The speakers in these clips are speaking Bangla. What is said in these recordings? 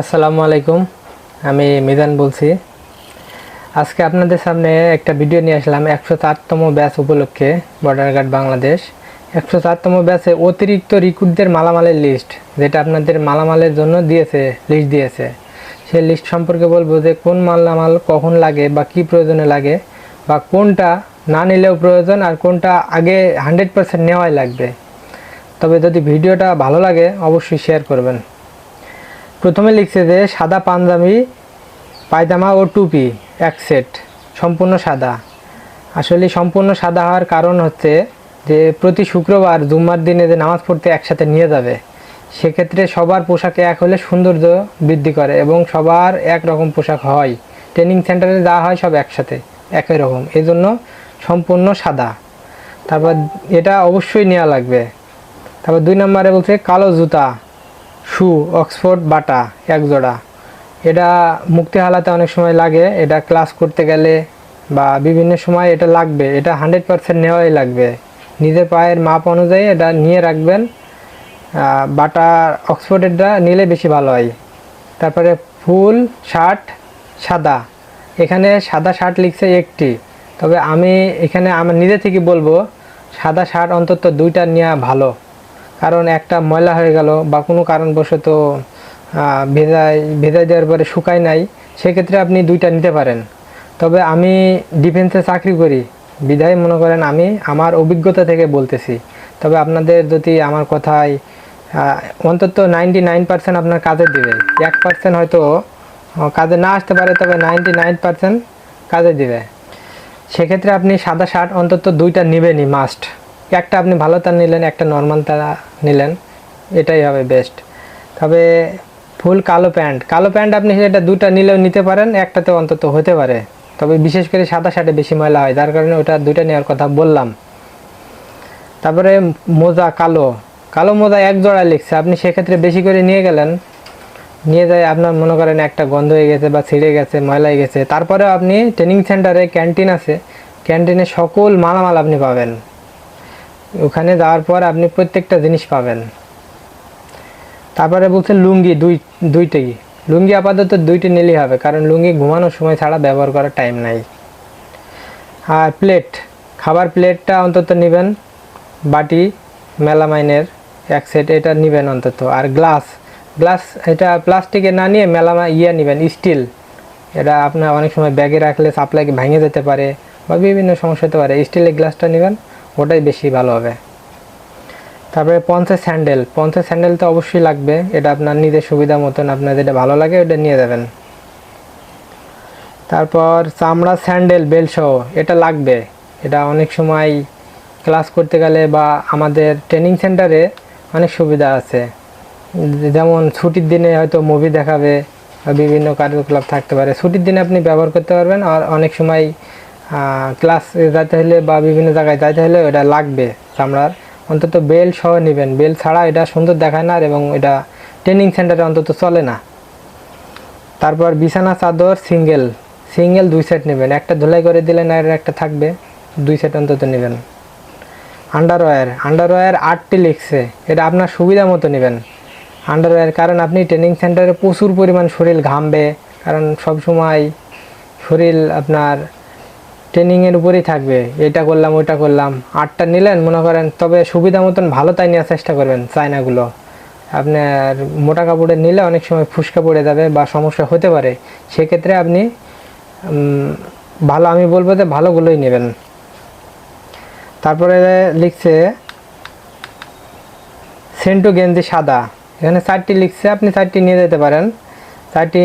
আসসালামু আলাইকুম। আমি মিজান বলছি। আজকে আপনাদের সামনে একটা ভিডিও নিয়ে আসলাম একশো চারতম ব্যাচ উপলক্ষে বর্ডার গার্ড বাংলাদেশ। একশো চারতম ব্যাচে অতিরিক্ত রিক্রুটদের মালামালের লিস্ট যেটা আপনাদের মালামালের জন্য দিয়েছে লিস্ট দিয়েছে। সেই লিস্ট সম্পর্কে বলব যে কোন মালামাল কখন লাগে বা কি প্রয়োজনে লাগে বা কোনটা না নিলেও প্রয়োজন আর কোনটা আগে হান্ড্রেড পার্সেন্ট নেওয়াই লাগবে। তবে যদি ভিডিওটা ভালো লাগে, অবশ্যই শেয়ার করবেন। প্রথমে লিখছে যে সাদা পাঞ্জাবি, পায়জামা ও টুপি, এক সেট, সম্পূর্ণ সাদা। আসলে সম্পূর্ণ সাদা হওয়ার কারণ হচ্ছে যে প্রতি শুক্রবার জুম্মার দিনে যে নামাজ পড়তে একসাথে নিয়ে যাবে, সেক্ষেত্রে সবার পোশাকে এক হলে সৌন্দর্য বৃদ্ধি করে এবং সবার এক রকম পোশাক হয়। ট্রেনিং সেন্টারে যা হয় সব একসাথে, একই রকম। এই জন্য সম্পূর্ণ সাদা। তারপর এটা অবশ্যই নেওয়া লাগবে। তারপর দুই নম্বরে বলছে কালো জুতা। শু, অক্সফোর্ড, বাটা এক জোড়া এটা মুক্তি হালাতে অনেক সময় লাগে। এটা ক্লাস করতে গেলে বা বিভিন্ন সময় এটা লাগবে। এটা হান্ড্রেড পারসেন্ট নেওয়াই লাগবে। নিজের পায়ের মাপ অনুযায়ী এটা নিয়ে রাখবেন। বাটা, অক্সফোর্ডেরটা নিলে বেশি ভালো হয়। তারপরে ফুল, শার্ট, সাদা। এখানে সাদা শার্ট লিখছে একটি। তবে আমি এখানে আমার নিজে থেকে বলব, সাদা শার্ট অন্তত দুইটা নেওয়া ভালো। কারণ একটা ময়লা হয়ে গেল বা কোনো কারণবশত আহ, ভেজাই ভেজাই দেওয়ার পরে শুকায় নাই সেক্ষেত্রে আপনি দুইটা নিতে পারেন। তবে আমি ডিফেন্সে চাকরি করি। বিধায় মনে করেন আমি আমার অভিজ্ঞতা থেকে বলতেছি। তবে আপনাদের যদি আমার কথায় অন্তত নাইনটি নাইন পার্সেন্ট আপনার কাজে দিবে। এক পার্সেন্ট হয়তো কাজে না আসতে পারে তবে নাইনটি নাইন পার্সেন্ট কাজে দেবে। সেক্ষেত্রে আপনি সাদা শার্ট অন্তত দুইটা নেবেনই মাস্ট একটা আপনি ভালো তার নিলেন, একটা নর্মাল তার নিলেন, এটাই হবে বেস্ট তবে ফুল কালো প্যান্ট কালো প্যান্ট আপনি সেটা দুটা নিলেও নিতে পারেন, একটাতে অন্তত হতে পারে। তবে বিশেষ করে সাদা শার্টে বেশি ময়লা হয়, যার কারণে ওটা দুইটা নেওয়ার কথা বললাম। তারপরে মোজা কালো কালো মোজা এক জোড়া লিখছে, আপনি সেক্ষেত্রে বেশি করে নিয়ে গেলেন, নিয়ে যায় আপনার মনে করেন একটা গন্ধ হয়ে গেছে বা ছিঁড়ে গেছে, ময়লা হয়ে গেছে। তারপরেও আপনি ট্রেনিং সেন্টারে ক্যান্টিন আছে ক্যান্টিনে সকল মালামাল আপনি পাবেন। ওখানে যাওয়ার পর আপনি প্রত্যেকটা জিনিস পাবেন। তারপরে বলছে লুঙ্গি, দুই দুইটাই লুঙ্গি আপাতত দুইটি নিলেই হবে, কারণ লুঙ্গি ঘুমানোর সময় ছাড়া ব্যবহার করার টাইম নাই। আর প্লেট খাবার প্লেটটা অন্তত নেবেন, বাটি, মেলামাইনের এক সেট এটা নেবেন অন্তত। আর গ্লাস গ্লাস এটা প্লাস্টিকের না নিয়ে মেলামা ইয়ে নেবেন স্টিল এটা আপনার অনেক সময় ব্যাগে রাখলে সাপ্লাই ভেঙে যেতে পারে বা বিভিন্ন সমস্যা হতে পারে। স্টিলের গ্লাসটা নেবেন ওটাই বেশি ভালো হবে। তারপরে পঞ্চাশ স্যান্ডেল। পঞ্চাশ স্যান্ডেল তো অবশ্যই লাগবে। এটা আপনার নিজের সুবিধা মতন আপনার যেটা ভালো লাগে ওটা নিয়ে যাবেন। তারপর চামড়া স্যান্ডেল, বেল সহ, এটা লাগবে। এটা অনেক সময় ক্লাস করতে গেলে বা আমাদের ট্রেনিং সেন্টারে অনেক সুবিধা আছে। যেমন ছুটির দিনে হয়তো মুভি দেখাবে বিভিন্ন কার্যকলাপ থাকতে পারে। ছুটির দিনে আপনি ব্যবহার করতে পারবেন আর অনেক সময় ক্লাস যাইতে হলে বা বিভিন্ন জায়গায় যাইতে হলে এটা লাগবে চামড়ার। অন্তত বেল সহ নেবেন। বেল ছাড়া এটা সুন্দর দেখায় না এবং এটা ট্রেনিং সেন্টারে অন্তত চলে না। তারপর বিছানা, চাদর, সিঙ্গেল। সিঙ্গেল দুই সেট নেবেন। একটা ধুলাই করে দিলেন আর একটা থাকবে। দুই সেট অন্তত নেবেন। আন্ডারওয়্যার আন্ডারওয়্যার আটটি লিখছে এটা আপনার সুবিধা মতো নেবেন। আন্ডারওয়্যার কারণ আপনি ট্রেনিং সেন্টারে প্রচুর পরিমাণ শরীর ঘামবে। কারণ সব সময় শরীর আপনার ট্রেনিংয়ের উপরেই থাকবে। এটা করলাম, ওইটা করলাম। আটটা নিলেন, মনে করেন, তবে সুবিধা মতন ভালো তাই নেওয়ার চেষ্টা করবেন চায়নাগুলো। আপনার মোটা কাপড়ের নিলে অনেক সময় ফুসকা পড়ে যাবে বা সমস্যা হতে পারে। সেক্ষেত্রে আপনি ভালো, আমি বলব যে ভালোগুলোই নেবেন। তারপরে লিখছে, সেন্টু গেঞ্জি সাদা। এখানে চারটি লিখছে, আপনি চারটি নিয়ে যেতে পারেন। চারটি,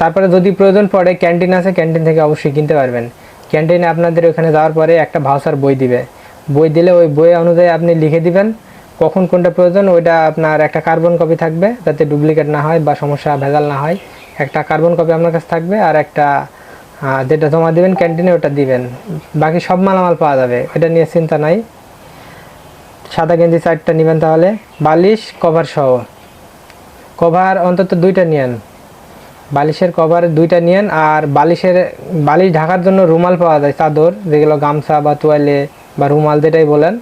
তারপরে যদি প্রয়োজন পড়ে, ক্যান্টিন আছে, ক্যান্টিন থেকে অবশ্যই কিনতে পারবেন। ক্যান্টিনে আপনাদের ওখানে যাওয়ার পরে একটা ভাউচার বই দিবে। বই দিলে ওই বই অনুযায়ী আপনি লিখে দিবেন, কখন কোনটা প্রয়োজন ওইটা আপনার একটা কার্বন কপি থাকবে, যাতে ডুপ্লিকেট না হয় বা সমস্যা ভেজাল না হয়। একটা কার্বন কপি আপনার কাছে থাকবে আর একটা যেটা জমা দিবেন ক্যান্টিনে ওটা দিবেন। বাকি সব মালামাল পাওয়া যাবে এটা নিয়ে চিন্তা নাই। সাদা গেঞ্জি চারটা নেবেন তাহলে। বালিশ, কভার সহ। কভার অন্তত দুইটা নিয়েন। বালিশের কভার দুইটা নিয়েন আর বালিশের, বালিশ ঢাকার জন্য রুমাল পাওয়া যায়, চাদর, যেগুলো গামছা বা তোয়ালে বা রুমাল যেটাই বলেন,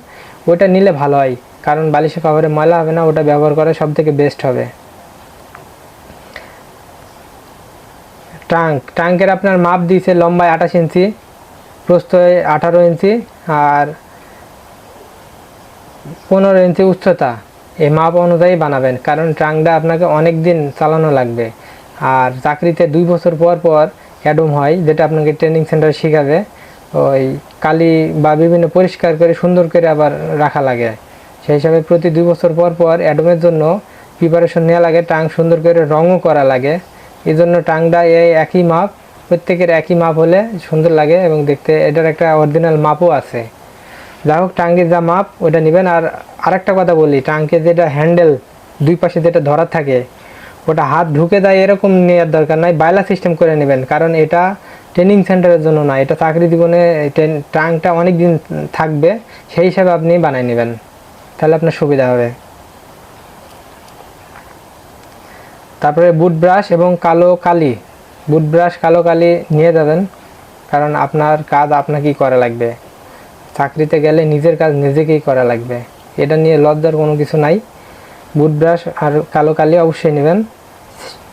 ওইটা নিলে ভালো হয়। কারণ বালিশের কভারে ময়লা হবে না, ওটা ব্যবহার করা সব থেকে বেস্ট হবে। ট্রাঙ্ক, ট্রাঙ্কের আপনার মাপ দিয়েছে লম্বায় আঠাশ ইঞ্চি প্রস্থ আঠারো ইঞ্চি আর পনেরো ইঞ্চি উচ্চতা। এই মাপ অনুযায়ী বানাবেন, কারণ ট্রাঙ্কটা আপনাকে অনেক দিন চালানো লাগবে। আর চাকরিতে দুই বছর পর পর অ্যাডম হয়, যেটা আপনাকে ট্রেনিং সেন্টারে শেখাবে। ওই কালি বা বিভিন্ন পরিষ্কার করে, সুন্দর করে আবার রাখা লাগে। সেই হিসাবে প্রতি দুই বছর পর পর অ্যাডমের জন্য প্রিপারেশন নেওয়া লাগে, টাং সুন্দর করে রঙও করা লাগে। এই জন্য টাংটা এই একই মাপ, প্রত্যেকের একই মাপ হলে সুন্দর লাগে এবং দেখতে এটার একটা অরিজিনাল মাপও আছে। যাই হোক টাঙ্গের যা মাপ, ওটা নেবেন। আর আরেকটা কথা বলি টাঙ্কে যেটা হ্যান্ডেল দুই পাশে যেটা ধরা থাকে ওটা হাত ঢুকে দেয় এরকম নেওয়ার দরকার নাই, বাইলা সিস্টেম করে নেবেন, কারণ এটা ট্রেনিং সেন্টারের জন্য না, এটা চাকরি জীবনে টাংটা অনেক দিন থাকবে, সেই হিসাবে আপনি বানাই নেবেন, তাহলে আপনার সুবিধা হবে। তারপরে বুট ব্রাশ এবং কালো কালি বুট ব্রাশ কালো কালি নিয়ে যাবেন, কারণ আপনার কাজ আপনাকেই করা লাগবে। চাকরিতে গেলে নিজের কাজ নিজেকেই করা লাগবে, এটা নিয়ে লজ্জার কোনো কিছু নাই। বুট ব্রাশ আর কালো কালি অবশ্যই নেবেন।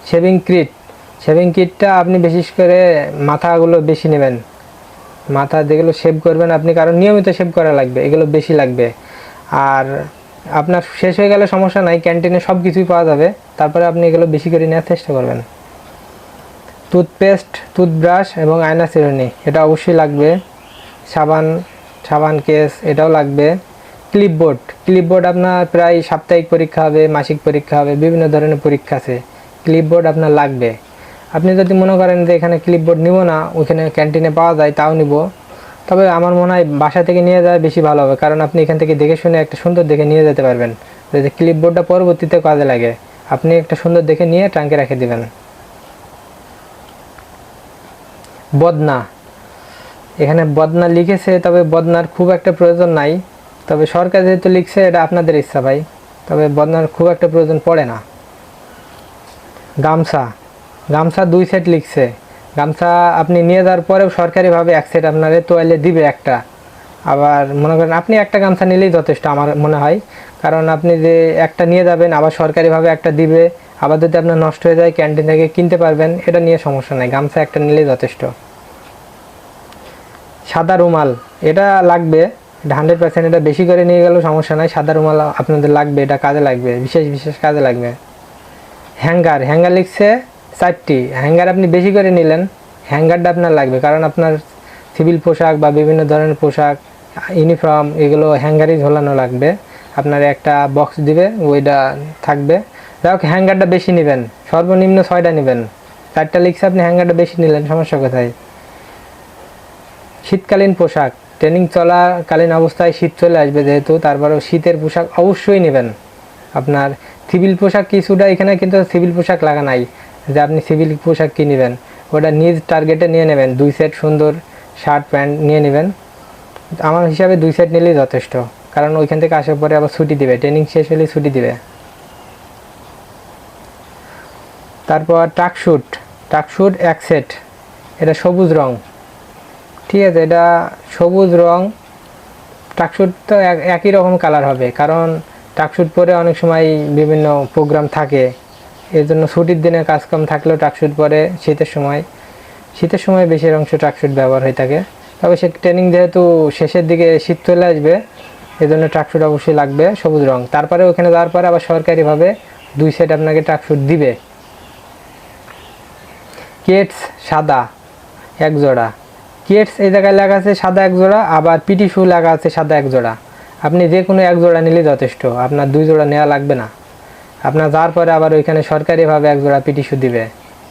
শেভিং কিট শেভিং কিটটা আপনি বিশেষ করে মাথাগুলো বেশি নেবেন। মাথা যেগুলো শেভ করবেন আপনি কারণ নিয়মিত শেভ করা লাগবে, এগুলো বেশি লাগবে। আর আপনার শেষ হয়ে গেলে সমস্যা নাই ক্যান্টিনে সব কিছুই পাওয়া যাবে। তারপরে আপনি এগুলো বেশি করে নেওয়ার চেষ্টা করবেন। টুথপেস্ট টুথব্রাশ এবং আয়না চিরুনি, এটা অবশ্যই লাগবে। সাবান সাবান কেস এটাও লাগবে। ক্লিপবোর্ড ক্লিপবোর্ড আপনার প্রায় সাপ্তাহিক পরীক্ষা হবে, মাসিক পরীক্ষা হবে, বিভিন্ন ধরনের পরীক্ষা আছে। ক্লিপবোর্ড আপনার লাগবে। আপনি যদি মনে করেন যে এখানে ক্লিপবোর্ড নিব না, ওইখানে ক্যান্টিনে পাওয়া যায়, তাও নিব। তবে আমার মনে হয় বাসা থেকে নিয়ে যাওয়া বেশি ভালো হবে, কারণ আপনি এখান থেকে দেখে শুনে একটা সুন্দর দেখে নিয়ে যেতে পারবেন। যাতে ক্লিপবোর্ডটা পরবর্তীতে কাজে লাগে, আপনি একটা সুন্দর দেখে নিয়ে ট্রাঙ্কে রেখে দিবেন। বদনা। এখানে বদনা লিখেছে, তবে বদনার খুব একটা প্রয়োজন নাই। তবে সরকার যেহেতু লিখছে, এটা আপনাদের ইচ্ছা ভাই। তবে বদনার খুব একটা প্রয়োজন পড়ে না। গামছা। গামছা দুই সেট লিখছে। গামছা আপনি নিয়ে যাওয়ার পরেও সরকারিভাবে এক সেট আপনার তোয়ালে দিবে একটা। আবার মনে করেন আপনি একটা গামছা নিলেই যথেষ্ট আমার মনে হয়। কারণ আপনি যে একটা নিয়ে যাবেন, আবার সরকারিভাবে একটা দিবে, আবার যদি আপনার নষ্ট হয়ে যায় ক্যান্টিন থেকে কিনতে পারবেন, এটা নিয়ে সমস্যা নাই। গামছা একটা নিলেই যথেষ্ট। সাদা রুমাল, এটা লাগবে। এটা হান্ড্রেড পার্সেন্ট এটা বেশি করে নিয়ে গেলেও সমস্যা নাই। সাদা রুমাল আপনাদের লাগবে, এটা কাজে লাগবে, বিশেষ বিশেষ কাজে লাগবে। হ্যাঙ্গার হ্যাঙ্গার লিখছে চারটি। হ্যাঙ্গার আপনি বেশি করে নিলেন হ্যাঙ্গারটা আপনার লাগবে। কারণ আপনার সিভিল পোশাক বা বিভিন্ন ধরনের পোশাক ইউনিফর্ম এগুলো হ্যাঙ্গারই ঝোলানো লাগবে। আপনার একটা বক্স দিবে, ওইটা থাকবে। যাই হোক হ্যাঙ্গারটা বেশি নেবেন। সর্বনিম্ন ছয়টা নেবেন। চারটা লিখছে আপনি হ্যাঙ্গারটা বেশি নিলেন, সমস্যা কোথায়? শীতকালীন পোশাক। ট্রেনিং চলাকালীন অবস্থায় শীত চলে আসবে যেহেতু, তারপরেও শীতের পোশাক অবশ্যই নেবেন। আপনার সিভিল পোশাক কিছুটা এখানে কিন্তু সিভিল পোশাক লাগা নাই, যে আপনি সিভিল পোশাক কি নেবেন। ওটা নিজ টার্গেটে নিয়ে নেবেন, দুই সেট সুন্দর শার্ট প্যান্ট নিয়ে নেবেন। আমার হিসাবে দুই সেট নিলেই যথেষ্ট, কারণ ওইখান থেকে আসার পরে আবার ছুটি দিবে, ট্রেনিং শেষ হলে ছুটি দিবে। তারপর টাকশুট টাকশুট এক সেট, এটা সবুজ রং। ঠিক আছে, এটা সবুজ রং। টাকশুট তো এক- একই রকম কালার হবে, কারণ টাকশুট পরে অনেক সময় বিভিন্ন প্রোগ্রাম থাকে। এই জন্য ছুটির দিনে কাজকাম থাকলেও টাকশুট পরে শীতের সময় শীতের সময় বেশি অংশ ট্রাকশুট ব্যবহার হয়ে থাকে। তবে সে ট্রেনিং যেহেতু শেষের দিকে শীত চলে আসবে এই জন্য ট্রাকশুট অবশ্যই লাগবে সবুজ রং। তারপরে ওখানে যাওয়ার পরে আবার সরকারিভাবে দুই সেট আপনাকে ট্রাকশুট দিবে। কেটস সাদা, এক জোড়া। কেটস এই জায়গায় লেখা আছে সাদা এক জোড়া, আবার পিটি শু লেখা আছে সাদা এক জোড়া। আপনি যে কোনো এক জোড়া নিলেই যথেষ্ট, আপনার দুই জোড়া নেওয়া লাগবে না। আপনার যাওয়ার পরে আবার ওইখানে সরকারিভাবে এক জোড়া পিটি শু দিবে।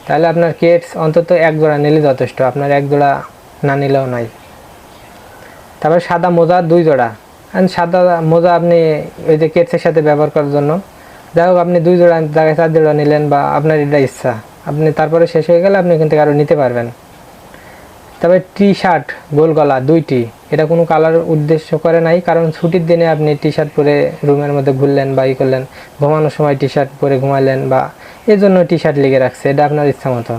তাহলে আপনার কেটস অন্তত এক জোড়া নিলেই যথেষ্ট, আপনার এক জোড়া না নিলেও নাই তারপরে সাদা মোজা দুই জোড়া। সাদা মোজা আপনি ওই যে কেটসের সাথে ব্যবহার করার জন্য। যাই হোক, আপনি দুই জোড়া জায়গায় চার জোড়া নিলেন বা আপনার এটা ইচ্ছা। আপনি তারপরে শেষ হয়ে গেলে আপনি এখান থেকে আরও নিতে পারবেন। তবে টি শার্ট গোল গলা দুইটি। এটা কোনো কালার উদ্দেশ্য করে নাই, কারণ ছুটির দিনে আপনি টি শার্ট পরে রুমের মধ্যে ঘুরলেন বা ই করলেন, ঘুমানোর সময় টি শার্ট পরে ঘুমালেন বা এই জন্য টি শার্ট লেগে রাখছে, এটা আপনার ইচ্ছা মতো।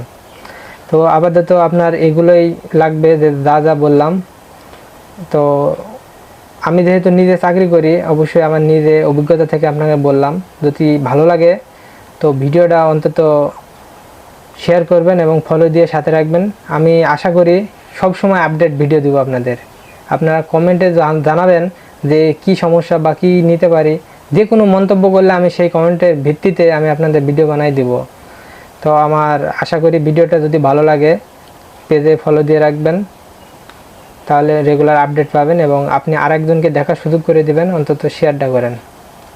তো আপাতত আপনার এগুলোই লাগবে যে যা যা বললাম। তো আমি যেহেতু নিজে চাকরি করি, অবশ্যই আমার নিজে অভিজ্ঞতা থেকে আপনাকে বললাম, যদি ভালো লাগে, তো ভিডিওটা অন্তত শেয়ার করবেন এবং ফলো দিয়ে সাথে রাখবেন। আমি আশা করি সব সময় আপডেট ভিডিও দেবো আপনাদের। আপনারা কমেন্টে জানাবেন যে কি সমস্যা বা কী নিতে পারি। যে কোনো মন্তব্য করলে আমি সেই কমেন্টের ভিত্তিতে আমি আপনাদের ভিডিও বানাই দিব। তো আমার আশা করি ভিডিওটা যদি ভালো লাগে, পেজে ফলো দিয়ে রাখবেন। তাহলে রেগুলার আপডেট পাবেন এবং আপনি আরেকজনকে দেখার সুযোগ করে দেবেন। অন্তত শেয়ারটা করেন।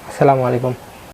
আসসালামু আলাইকুম।